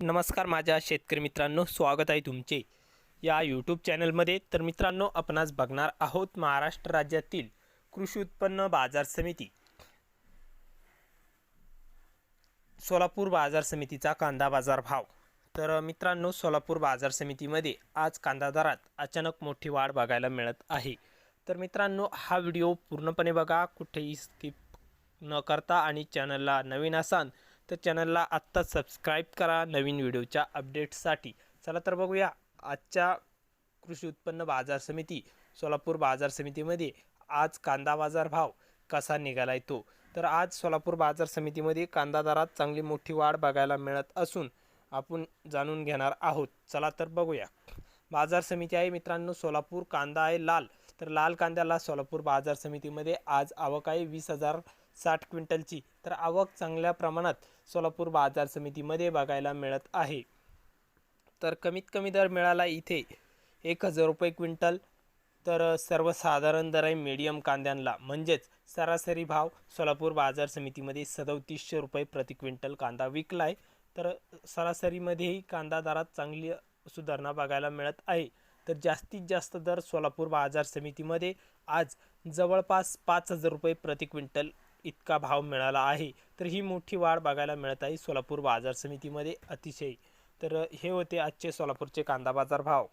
नमस्कार माझ्या शेतकरी मित्रांनो स्वागत आहे तुमचे. या यूट्यूब चॅनलमध्ये तर मित्रांनो आपणास बघणार आहोत महाराष्ट्र राज्यातील कृषी उत्पन्न बाजार समिती. सोलापूर बाजार समितीचा कांदा बाजार भाव. तर मित्रांनो सोलापूर बाजार समितीमध्ये आज कांदा दरात अचानक मोठी वाढ बघायला मिळत आहे. तर मित्रांनो हा व्हिडिओ पूर्णपणे बघा कुठेही स्किप न करता आणि चॅनलला नवीन असाल तर चॅनलला आत्ताच सबस्क्राईब करा नवीन व्हिडिओच्या अपडेट्ससाठी चला तर बघूया आजच्या कृषी उत्पन्न बाजार समिती सोलापूर बाजार समितीमध्ये आज कांदा बाजार भाव कसा निघालाय तो? तर आज सोलापूर बाजार समितीमध्ये कांदा दरात चांगली मोठी वाढ बघायला मिळत असून आपण जाणून घेणार आहोत. चला तर बघूया. बाजार समिती आहे मित्रांनो सोलापूर कांदा आहे लाल. तर लाल कांद्याला सोलापूर बाजार समितीमध्ये आज आवक आहे वीस हजार साठ क्विंटलची तर आवक चांगल्या प्रमाणात सोलापूर बाजार समितीमध्ये बघायला मिळत आहे. तर कमीत कमी दर मिळाला इथे एक हजार रुपये क्विंटल तर सर्वसाधारण दर आहे मीडियम कांद्यांना. म्हणजेच सरासरी भाव सोलापूर बाजार समितीमध्ये सदोतीसशे रुपये प्रति क्विंटल कांदा विकला आहे तर सरासरीमध्येही कांदा दरात चांगली सुधारणा बघायला मिळत आहे. तर जास्तीत जास्त दर सोलापूर बाजार समितीमध्ये आज जवळपास पाच हजार रुपये प्रति क्विंटल इतका भाव मिळाला आहे तर ही मोठी वाढ बघायला मिळत आहे सोलापूर बाजार समितीमध्ये. अतिशय. तर हे होते आजचे सोलापूरचे कांदा बाजार भाव.